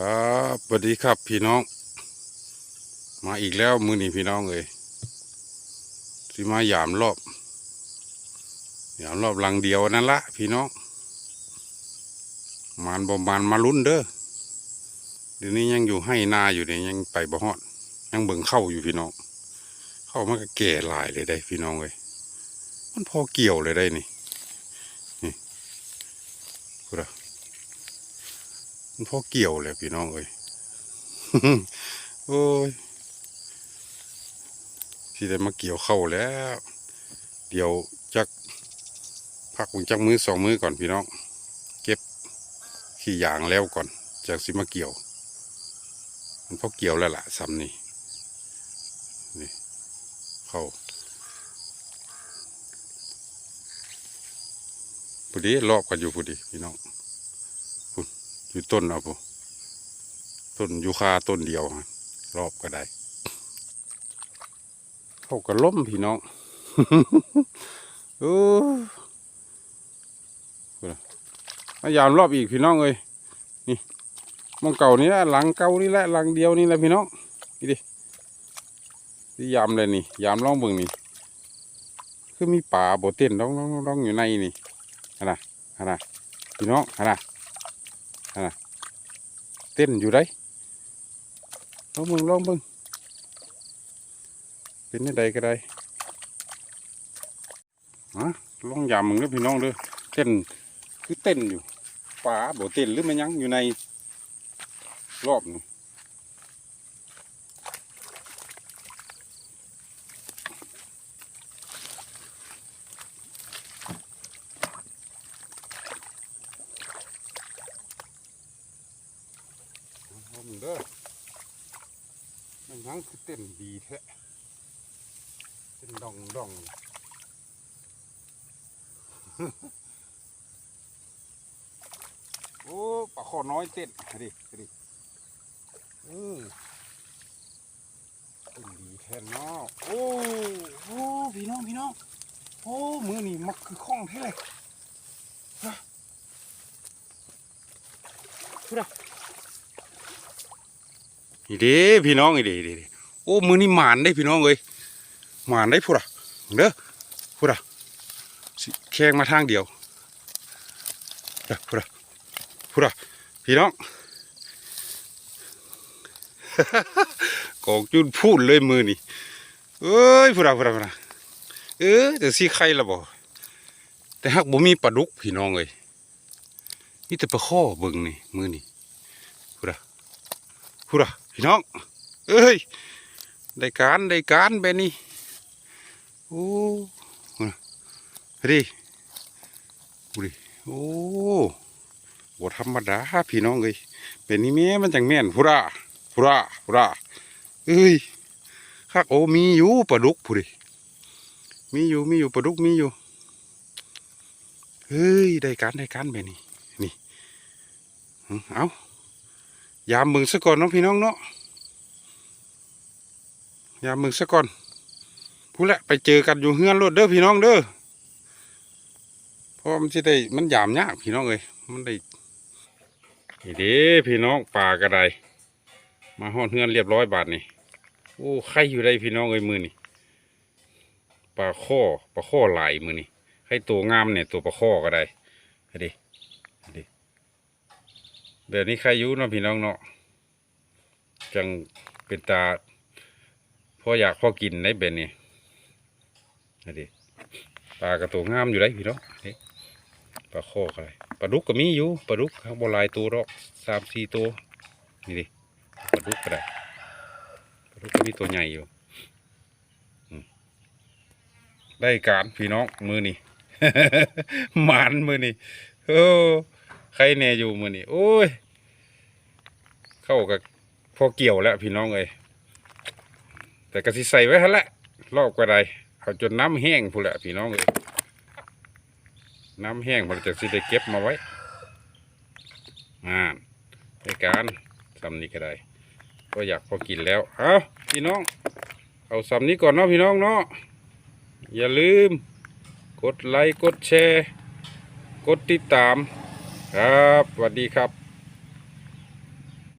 ครับสวัสดีครับพี่น้อง มาอีกแล้วมือนี้พี่น้องเอ้ยสิมาหยามรอบหยามรอบหลังเดียวนั่นละพี่น้องมานบ่มานมาลุ้นเด้อเดี๋ยวนี้ยังอยู่ให้นาอยู่เนี่ยยังไปบ่ฮอดยังเบิ่งเข้าอยู่พี่น้อง เข้ามันก็แก่หลายเลยได้พี่น้องเอ้ยมันพอเกี่ยวเลยได้นี่นี่พูดอะ มันพอเกี่ยวเลยพี่น้องเอ้ยโอ้ยที่ได้มาเกี่ยวเข้าแล้ว เดี๋ยวจักพักอุ่นจักมือสองมือก่อนพี่น้อง เก็บขี้ยางแล้วก่อนจากสิมาเกี่ยว มันพอเกี่ยวแล้วล่ะซ้ำนี่นี่เข้าพอดีรอบกันอยู่พอดีพี่น้อง อยู่ต้นเอาปุ๊ต้นยูคาต้นเดียวฮะรอบก็ได้เขาก็ล้มพี่น้องโอ้มายามรอบอีกพี่น้องเอ้ยนี่มองเก่านี่แหละหลังเก่านี่แหละหลังเดียวนี่แหละพี่น้องนี่ดิที่ยามเลยนี่ยามล่องเบิ่งนี่คือมีป่าโบเต้นร้องร้องร้องอยู่ในนี่ฮะนะฮะนะพี่น้องฮะนะ เต้นอยู่ได้ลองมึงลองมึงเป็นได้ไงก็ได้ฮะลองยำมึงเด้อพี่น้องเด้อเต้นคือเต้นอยู่ป่าบ่เต้นหรือไม่ยังอยู่ในรอบนี่ล มันยังคือเต้นดีแท้เต้นดองดองโอ้ปลาคอน้อยเต้นดิดิเออเต้นดีแท้เนาะโอ้โอ้พี่น้องพี่น้องโอ้มือนี่มักคือคล่องแท้เลยฮะพูดอะ นี่เด้พี่น้องนี่เด้เด้เด้โอ้มือนี่หมานได้พี่น้องเอ้ยหมานได้พูดอะเด้อพูดอะแข้งมาทางเดียวเด้อพูดอะพูดอะพี่น้องกองจุนพูดเลยมือนี่เอ้ยพูดอะพูดอะพูดอะเออแต่ซี่ไข่ละบ่แต่หากบ่มีปลาดุกพี่น้องเอ้ยมีแต่ปลาข้อเบิ่งนี่มือนี่พูดอะพูดอะ พี่น้อง เอ้ย ได้การได้การแบบนี้โอ้ดอะเฮ้ยดูดิโอ้บ่ธรรมดาพี่น้องเอ้ยเป็นนี่แม่มันจังแม่นพุระพุระพุระเอ้ยคักโอมีอยู่ปลาดุกผู้ดิมีอยู่มีอยู่ปลาดุกมีอยู่เฮ้ยได้การได้การแบบนี้นี่เอา ยามมึงซะก่อนน้องพี่น้องเนาะยามมึงซะก่อนพูดละไปเจอกันอยู่เฮือนรถเด้อพี่น้องเด้อเพราะมันจะได้มันยามยากพี่น้องเอ้ยมันได้นี่เด้พี่น้องป่ากระไดมาห้อนเฮือนเรียบร้อยบาทนี่โอ้ไข่อยู่ได้พี่น้องเอ้ยมือนี่ปลาข้อปลาข้อหลายมือนี่ไข่ตัวงามเนี่ยตัวปลาข้อก็ได้ดิดิ เดี๋ยวนี้ใครยู่เนาะพี่น้องเนาะจังเป็นตาพออยากพอกินได้เป็นนี่เฮ้ดิปลากระตัวงามอยู่ได้พี่น้องเฮ้ยปลาโคกอะไรปลาดุกก็มีอยู่ปลาดุกข้างบนลายตัวหรอกสามสี่ตัวนี่ดิปลาดุกก็ได้ปลาดุกก็มีตัวใหญ่อยู่ได้การพี่น้องมือนี่หมานมือนี่โอ้ใครแน่อยู่มือนี่โอ้ย เข้ากับพอเกี่ยวแล้วพี่น้องเอ้ยแต่กระสิใส่ไว้ฮะละรอบก็ไดเอาจนน้ำแห้งพูแหละพี่น้องเอ้ยน้ำแห้งมันจะสิได้เก็บมาไว้อ่าในการสำนี้ก็ได้ ก็อยากพอกินแล้ว เอาพี่น้อง เอาสำนี้ก่อนเนาะพี่น้องเนาะอย่าลืม กดไลค์กดแชร์ กดติดตาม ครับสวัสดีครับ